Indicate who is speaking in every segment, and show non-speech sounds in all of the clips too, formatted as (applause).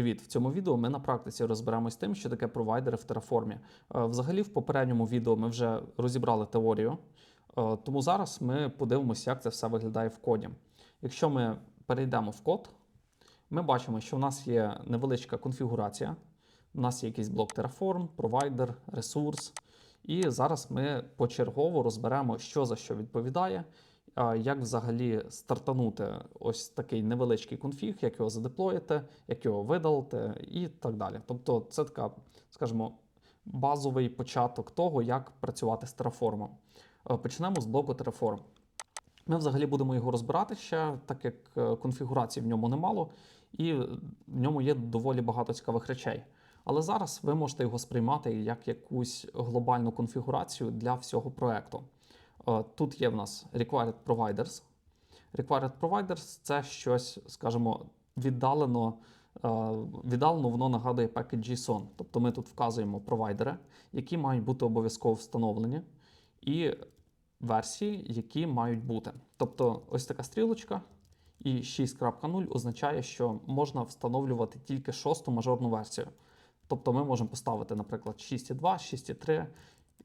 Speaker 1: Привіт! В цьому відео ми на практиці розберемось з тим, що таке провайдери в Terraform. Е, Взагалі, в попередньому відео ми вже розібрали теорію, е, тому зараз ми подивимося, як це все виглядає в коді. Якщо ми перейдемо в код, ми бачимо, що в нас є невеличка конфігурація. У нас є якийсь блок Terraform, провайдер, ресурс. І зараз ми почергово розберемо, що за що відповідає, як взагалі стартанути ось такий невеличкий конфіг, як його задеплоїти, як його видалити і так далі. Тобто, це така, скажімо, базовий початок того, як працювати з Terraform. Е, Почнемо з блоку Terraform. Ми взагалі будемо його розбирати ще, так як е, конфігурації в ньому немало, і в ньому є доволі багато цікавих речей. Але зараз ви можете його сприймати як якусь глобальну конфігурацію для всього проекту. Е, Тут є в нас Required Providers. Required Providers це щось, скажімо, віддалено, е, віддалено воно нагадує package JSON. Тобто ми тут вказуємо провайдери, які мають бути обов'язково встановлені, і версії, які мають бути. Тобто, ось така стрілочка. І 6.0 означає, що можна встановлювати тільки шосту мажорну версію. Тобто ми можемо поставити, наприклад, 6.2, 6.3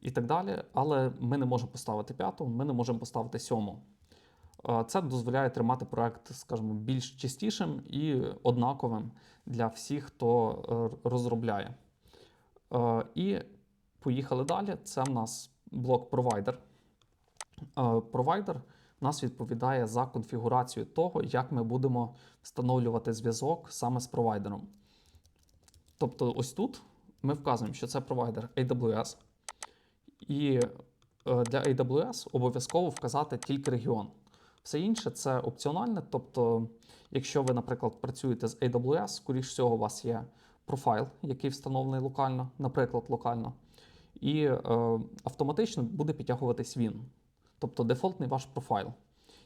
Speaker 1: і так далі, але ми не можемо поставити п'яту, ми не можемо поставити сьому. Це дозволяє тримати проект, скажімо, більш чистішим і однаковим для всіх, хто е, розробляє. І поїхали далі. Це в нас блок провайдер. Провайдер в нас відповідає за конфігурацію того, як ми будемо встановлювати зв'язок саме з провайдером. Тобто, ось тут ми вказуємо, що це провайдер AWS. І е, для AWS обов'язково вказати тільки регіон. Все інше це опціональне. Тобто, якщо ви, наприклад, працюєте з AWS, скоріш всього, у вас є профайл, який встановлений локально, наприклад, локально, і е, автоматично буде підтягуватись він. Тобто дефолтний ваш профайл.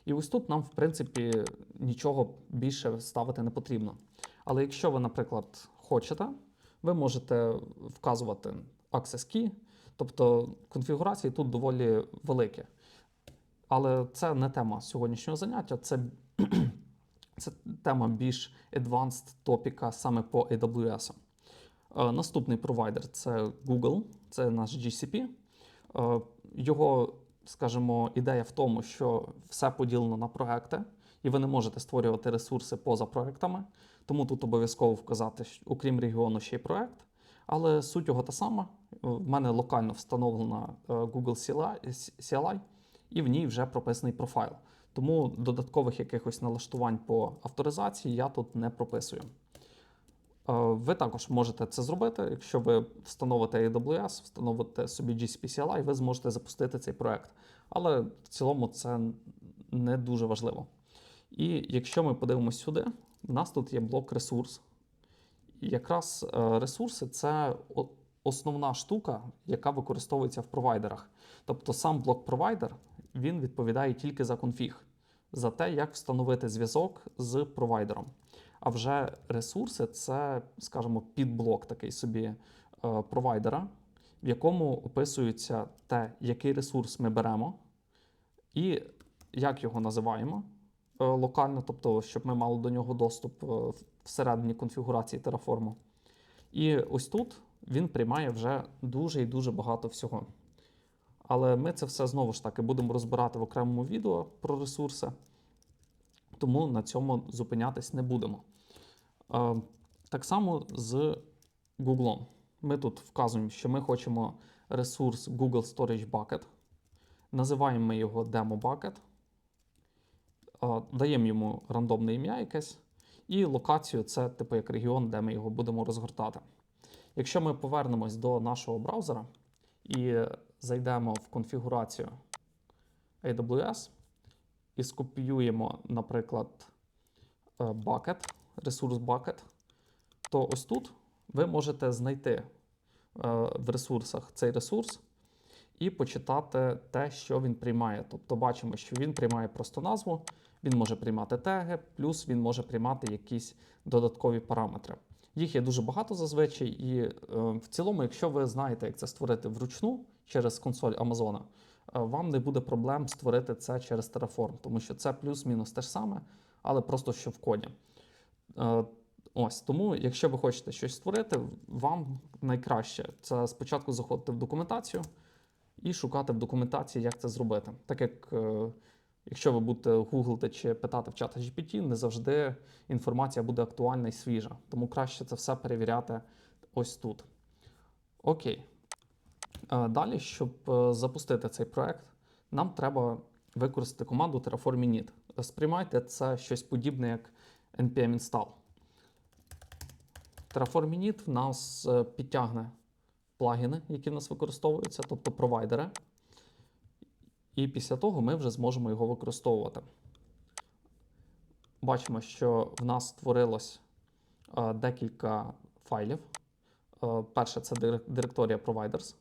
Speaker 1: І ось тут нам, в принципі, нічого більше ставити не потрібно. Але якщо ви, наприклад, хочете, ви можете вказувати access key, тобто конфігурації тут доволі великі. Але це не тема сьогоднішнього заняття, це, (clears throat) це тема більш advanced топіка саме по AWS. Е, Наступний провайдер це Google, це наш GCP. Е, Його, скажімо, ідея в тому, що все поділено на проекти, і ви не можете створювати ресурси поза проектами. Тому тут обов'язково вказати, окрім регіону, ще й проект. Але суть його та сама. В мене локально встановлена е, Google CLI, CLI, і в ній вже прописаний профайл. Тому додаткових якихось налаштувань по авторизації я тут не прописую. Е, Ви також можете це зробити. Якщо ви встановите AWS, встановите собі GCP CLI, ви зможете запустити цей проект. Але в цілому це не дуже важливо. І якщо ми подивимося сюди, в нас тут є блок ресурс. Якраз е, ресурси це основна штука, яка використовується в провайдерах. Тобто сам блок провайдер він відповідає тільки за конфіг, за те, як встановити зв'язок з провайдером. А вже ресурси це, скажімо, підблок такий собі е, провайдера, в якому описується те, який ресурс ми беремо, і як його називаємо е, локально, тобто, щоб ми мали до нього доступ всередині конфігурації Terraform. І ось тут він приймає вже дуже і дуже багато всього. Але ми це все знову ж таки будемо розбирати в окремому відео про ресурси, тому на цьому зупинятись не будемо. Е, Так само з Google. Ми тут вказуємо, що ми хочемо ресурс Google Storage Bucket. Називаємо його Demo Bucket. Е, Даємо йому рандомне ім'я якесь. І локацію це типу як регіон, де ми його будемо розгортати. Якщо ми повернемось до нашого браузера і зайдемо в конфігурацію AWS і скопіюємо, наприклад, е, bucket, ресурс bucket, то ось тут ви можете знайти е, в ресурсах цей ресурс і почитати те, що він приймає. Тобто бачимо, що він приймає просто назву, він може приймати теги, плюс він може приймати якісь додаткові параметри. Їх є дуже багато зазвичай, і е, в цілому, якщо ви знаєте, як це створити вручну через консоль Амазона, е, вам не буде проблем створити це через Terraform, тому що це плюс-мінус те ж саме, але просто що в коді. Е, Ось тому, якщо ви хочете щось створити, вам найкраще це спочатку заходити в документацію і шукати в документації, як це зробити. Так як е, якщо ви будете гуглити чи питати в чата GPT, не завжди інформація буде актуальна і свіжа. Тому краще це все перевіряти ось тут. Окей. Е, Далі, щоб е, запустити цей проект, нам треба використати команду Terraform init. Сприймайте це щось подібне, як npm install. Terraform init в нас е, підтягне плагіни, які в нас використовуються, тобто провайдери. І після того ми вже зможемо його використовувати. Бачимо, що в нас створилось е, декілька файлів. Е, перше це директорія providers.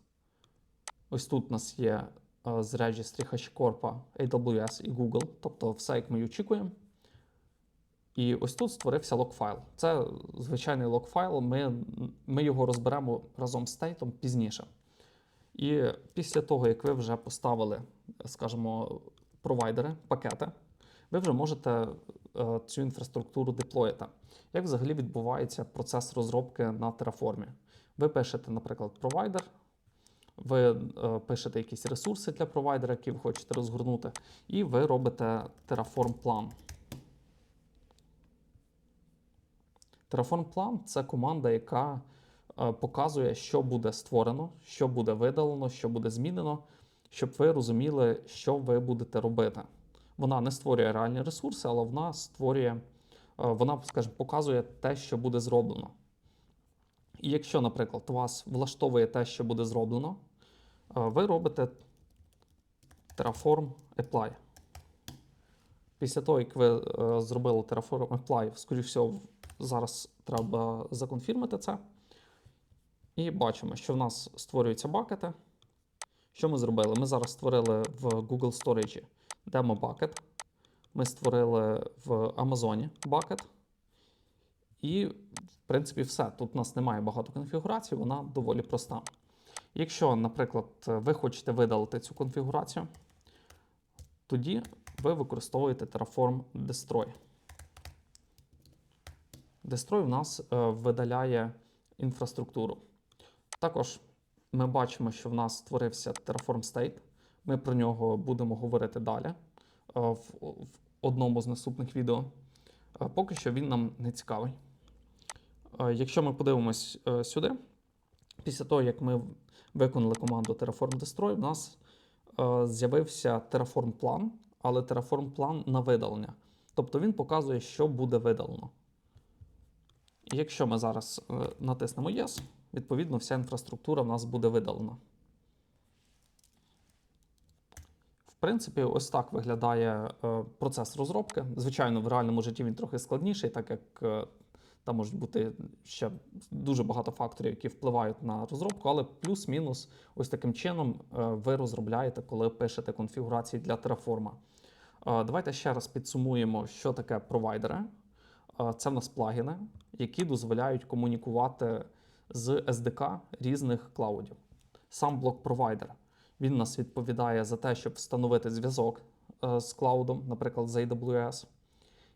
Speaker 1: Ось тут у нас є е, з Registry HashiCorp, AWS і Google, тобто все, як ми й очікуємо. І ось тут створився локфайл. Це звичайний локфайл, ми, ми його розберемо разом з стейтом пізніше. І після того, як ви вже поставили, скажімо, провайдери, пакети, ви вже можете е, цю інфраструктуру деплоїти. Як взагалі відбувається процес розробки на Terraform? Ви пишете, наприклад, провайдер, ви е, пишете якісь ресурси для провайдера, які ви хочете розгорнути, і ви робите Terraform план. Terraform план це команда, яка показує, що буде створено, що буде видалено, що буде змінено, щоб ви розуміли, що ви будете робити. Вона не створює реальні ресурси, але вона створює, е, вона, скажімо, показує те, що буде зроблено. І якщо, наприклад, вас влаштовує те, що буде зроблено, е, ви робите Terraform Apply. Після того, як ви е, зробили Terraform Apply, скоріш всього, зараз треба законфірмити це. І бачимо, що в нас створюються бакети. Що ми зробили? Ми зараз створили в Google Storage демо бакет. Ми створили в Amazon бакет. І, в принципі, все. Тут у нас немає багато конфігурацій, вона доволі проста. Якщо, наприклад, ви хочете видалити цю конфігурацію, тоді ви використовуєте Terraform Destroy. Destroy в нас е, видаляє інфраструктуру. Також ми бачимо, що в нас створився Terraform State. Ми про нього будемо говорити далі е, в, одному з наступних відео. Е, Поки що він нам не цікавий. Е, Якщо ми подивимось сюди, після того, як ми виконали команду Terraform Destroy, в нас з'явився Terraform план, але Terraform план на видалення. Тобто він показує, що буде видалено. Якщо ми зараз натиснемо Yes, відповідно, вся інфраструктура в нас буде видалена. В принципі, ось так виглядає е, процес розробки. Звичайно, в реальному житті він трохи складніший, так як е, там можуть бути ще дуже багато факторів, які впливають на розробку, але плюс-мінус, ось таким чином е, ви розробляєте, коли пишете конфігурації для Terraform. Давайте ще раз підсумуємо, що таке провайдери. Це в нас плагіни, які дозволяють комунікувати з SDK різних клаудів. Сам блок провайдер він нас відповідає за те, щоб встановити зв'язок е, з клаудом, наприклад, з AWS.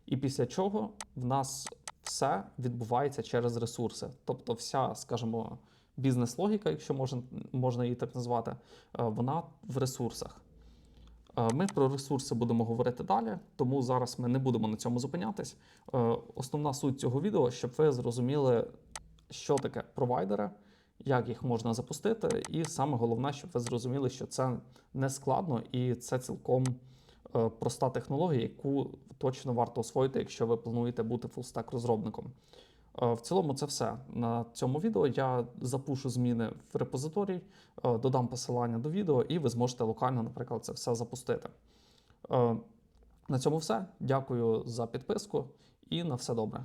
Speaker 1: І після чого в нас все відбувається через ресурси. Тобто, вся, скажімо, бізнес-логіка, якщо можна, можна її так назвати, е, вона в ресурсах. Е, Ми про ресурси будемо говорити далі, тому зараз ми не будемо на цьому зупинятись. Основна суть цього відео, щоб ви зрозуміли, що таке провайдери, як їх можна запустити, і саме головне, щоб ви зрозуміли, що це не складно і це цілком е, проста технологія, яку точно варто освоїти, якщо ви плануєте бути фулстек розробником. Е, В цілому, це все на цьому відео. Я запушу зміни в репозиторій, е, додам посилання до відео, і ви зможете локально, наприклад, це все запустити. На цьому все. Дякую за підписку і на все добре.